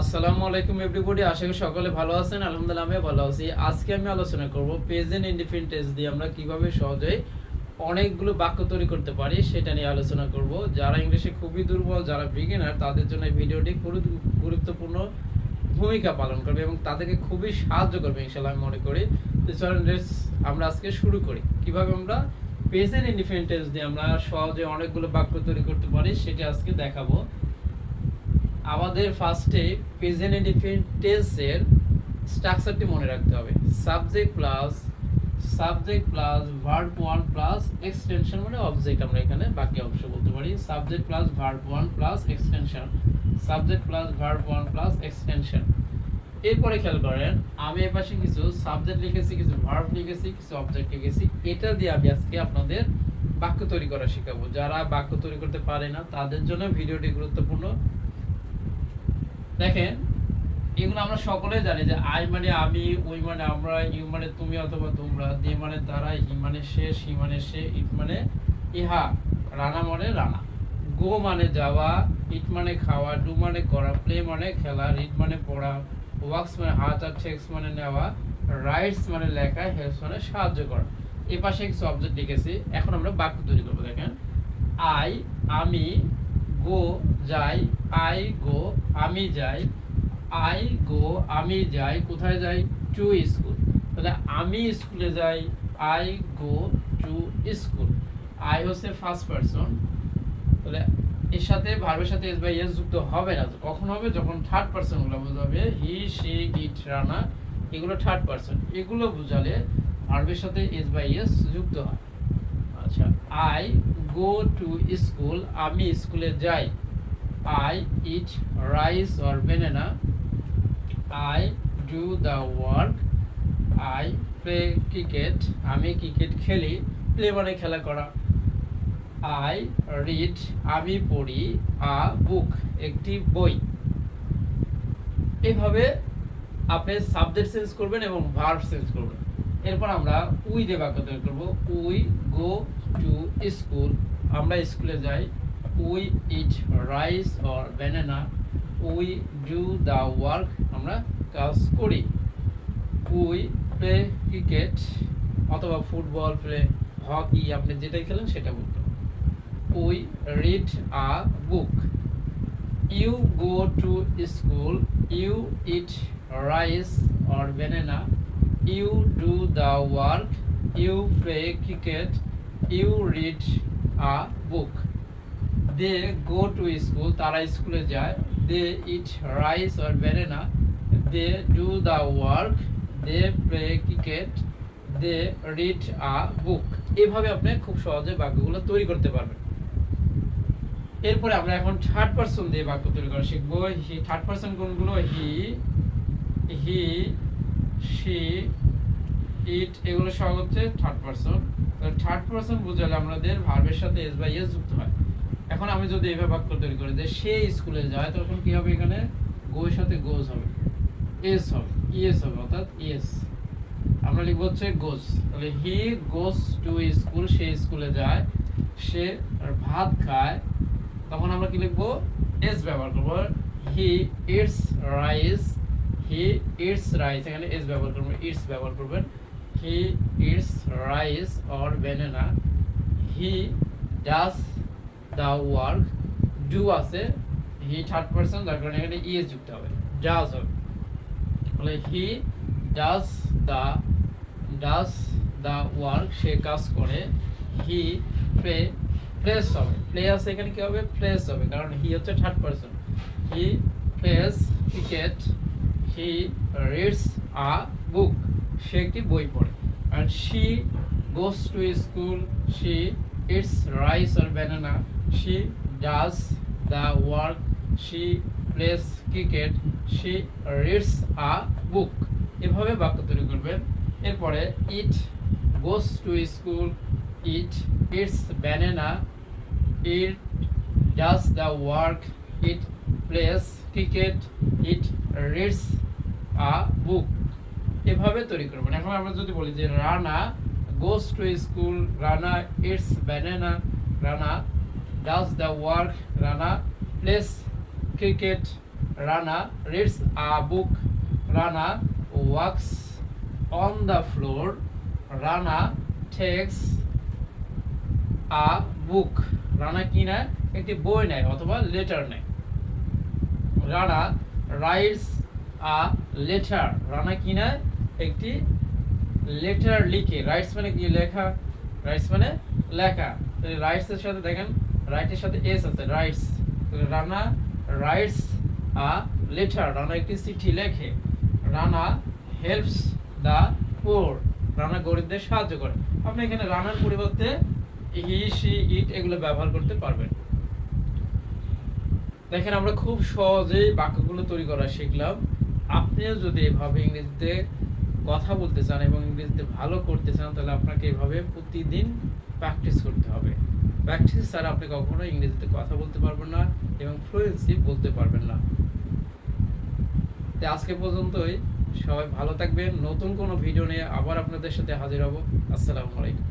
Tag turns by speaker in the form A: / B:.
A: আসসালামু আলাইকুম এভরিবডি আশা করি সকলে ভালো আছেন, আলহামদুলিল্লাহ আমি ভালো আছি। আজকে আমি আলোচনা করব টেন্স দিয়ে আমরা কীভাবে সহজেই অনেকগুলো বাক্য তৈরি করতে পারি সেটা নিয়ে আলোচনা করব। যারা ইংলিশে খুবই দুর্বল, যারা বিগিনার তাদের জন্য এই ভিডিওটি গুরুত্বপূর্ণ ভূমিকা পালন করবে এবং তাদেরকে খুবই সাহায্য করবে আমি মনে করি। আমরা আজকে শুরু করি। কীভাবে আমরা প্রেজেন্ট ইনডিফিনিট টেন্স দিয়ে আমরা সহজে অনেকগুলো বাক্য তৈরি করতে পারি সেটা আজকে দেখাবো। আমাদের ফার্স্টে প্রেজেন্ট ইনডিফিনিট টেন্সের স্ট্রাকচারটি মনে রাখতে হবে। Subject plus subject plus verb one plus extension মানে অবজেক্ট আমরা এখানে বাকি অংশ বলতে পারি। Subject plus verb one plus extension subject plus verb one plus extension এরপরে খেয়াল করেন, আমি এ পাশে কিছু সাবজেক্ট লিখেছি, কিছু ভার্ব লিখেছি, কিছু অবজেক্ট লিখেছি। এটা দিয়ে আমি আজকে আপনাদের বাক্য তৈরি করা শেখাবো। যারা বাক্য তৈরি করতে পারে না, তাদের জন্য ভিডিওটি গুরুত্বপূর্ণ। দেখেন, এগুলো আমরা সকলে জানি যে আই মানে আমি ওই মানে আমরা, ইউ মানে তুমি অথবা তোমরা, দে মানে তারা, হি মানে সে সি মানে সে, ইট মানে ইহা, রানা মানে রানা। গো মানে যাওয়া, ইট মানে খাওয়া, ডু মানে করা, প্লে মানে খেলা, রিড মানে পড়া ওয়ার্কস মানে হাত আর টেক্স মানে নেওয়া, রাইটস মানে লেখা, হেল্পস মানে সাহায্য করা। এ পাশে কিছু অবজেক্ট লিখেছি, এখন আমরা বাক্য তৈরি করব, দেখেন। আই, আমি, গো যাই, আই গো, আমি যাই। আই গো, আমি যাই, কোথায় যাই? To school. তাহলে আমি স্কুলে যাই, I go to school. I হচ্ছে ফার্স্ট পারসন তাহলে এর সাথে ভার্বের সাথে এস বাই এস যুক্ত হবে না। কখন হবে? যখন থার্ড পারসনগুলো বোঝাবে, হি, সি ইট রানা, এগুলো থার্ড পারসন এগুলো বোঝালে ভার্বের সাথে এস বাই এস যুক্ত হয়। আচ্ছা আই গো টু স্কুল, আমি স্কুলে যাই। I eat rice or banana I do the work I play cricket আমি ক্রিকেট খেলি প্লে মানে খেলা করা। আই রিড আমি পড়ি আ বুক একটি বই। এইভাবে আপনি সাবজেক্ট চেঞ্জ করবেন এবং ভার্ব চেঞ্জ করবেন। এরপর আমরা উই দিয়ে বাক্য তৈরি করব। উই গো টু স্কুল আমরা স্কুলে যাই। We eat rice or banana, we do the work, আমরা কাজ করি। উই প্লে ক্রিকেট অথবা ফুটবল, প্লে হকি, আপনি যেটাই খেলেন সেটা বলতে we read a book. You go to school, you eat rice or banana, you do the work, you play cricket, you read a book. They go to school তারা স্কুলে যায় they eat rice or banana they do the work they play cricket they read a book এভাবে আপনি খুব সহজে বাক্যগুলো তৈরি করতে পারবেন। এরপরে আমরা এখন থার্ড পারসন দিয়ে বাক্য তৈরি করা শিখব। হি থার্ড পারসন কোনগুলো? হি হি সি ইট এগুলো সহ হচ্ছে থার্ড পারসন থার্ড পারসন বুঝালে আমাদের ভার্বের সাথে এস বাই এস যুক্ত হয়। এখন আমি যদি এইভাবে বাক্য তৈরি করি যে সে স্কুলে যায়, তখন কি হবে এখানে? গো এর সাথে গোজ হবে। এস হবে, ইএস হবে, অর্থাৎ ইএস। আমরা লিখব হচ্ছে গোস তাহলে হি গোস টু স্কুল, সে স্কুলে যায়, সে ভাত খায়, তখন আমরা কি লিখব? এস ব্যবহার করব। He eats rice, he eats rice, এখানে এস ব্যবহার করবেন ইটস ব্যবহার করবেন। He eats rice or banana, he does work do আছে হি থার্ড পারসন যার কারণে এখানে ইএস যুক্ত হবে ডাস হবে। তাহলে he does the does the work সে কাজ করে হি প্লে প্লেস হবে। প্লে আছে এখানে কি হবে? প্লেস হবে, কারণ হি হচ্ছে third person he plays cricket he reads a book সে একটি বই পড়ে। আর she goes to school she eats rice or banana she does the work she plays cricket she reads a book এভাবে বাক্য তৈরি করবেন এরপরে it goes to school it eats banana it does the work it plays cricket it reads a book এভাবে তৈরি করবেন এখন আমরা যদি বলি যে Rana goes to school Rana eats banana Rana does the work Rana plays cricket Rana reads a book Rana walks on the floor Rana takes a book Rana কি নেয়? একটি বই নেয়, অথবা লেটার নেয়। Rana writes a letter Rana কি নেয়? একটি লেটার লিখে। রাইটস মানে কি লেখা? রাইটস মানে লেখা। রাইটস সাথে দেখেন। রাইটের সাথে এস আছে writes Rana writes a letter Rana একটি চিঠি লেখে। Rana helps the poor Rana গরিবদের সাহায্য করে। আপনি এখানে রানার পরিবর্তে হি সি ইট এগুলো ব্যবহার করতে পারবেন। দেখেন আমরা খুব সহজেই বাক্যগুলো তৈরি করা শিখলাম। আপনিও যদি এভাবে ইংরেজিতে কথা বলতে চান এবং ইংরেজিতে ভালো করতে চান, তাহলে আপনাকে এভাবে প্রতিদিন প্র্যাকটিস করতে হবে। প্র্যাকটিস ছাড়া আপনি কখনো ইংরেজিতে কথা বলতে পারবেন না এবং ফ্লুয়েন্সি বলতে পারবেন না। তো আজকে পর্যন্তই। সবাই ভালো থাকবেন। নতুন কোনো ভিডিও নিয়ে আবার আপনাদের সাথে হাজির হব। আসসালামু আলাইকুম।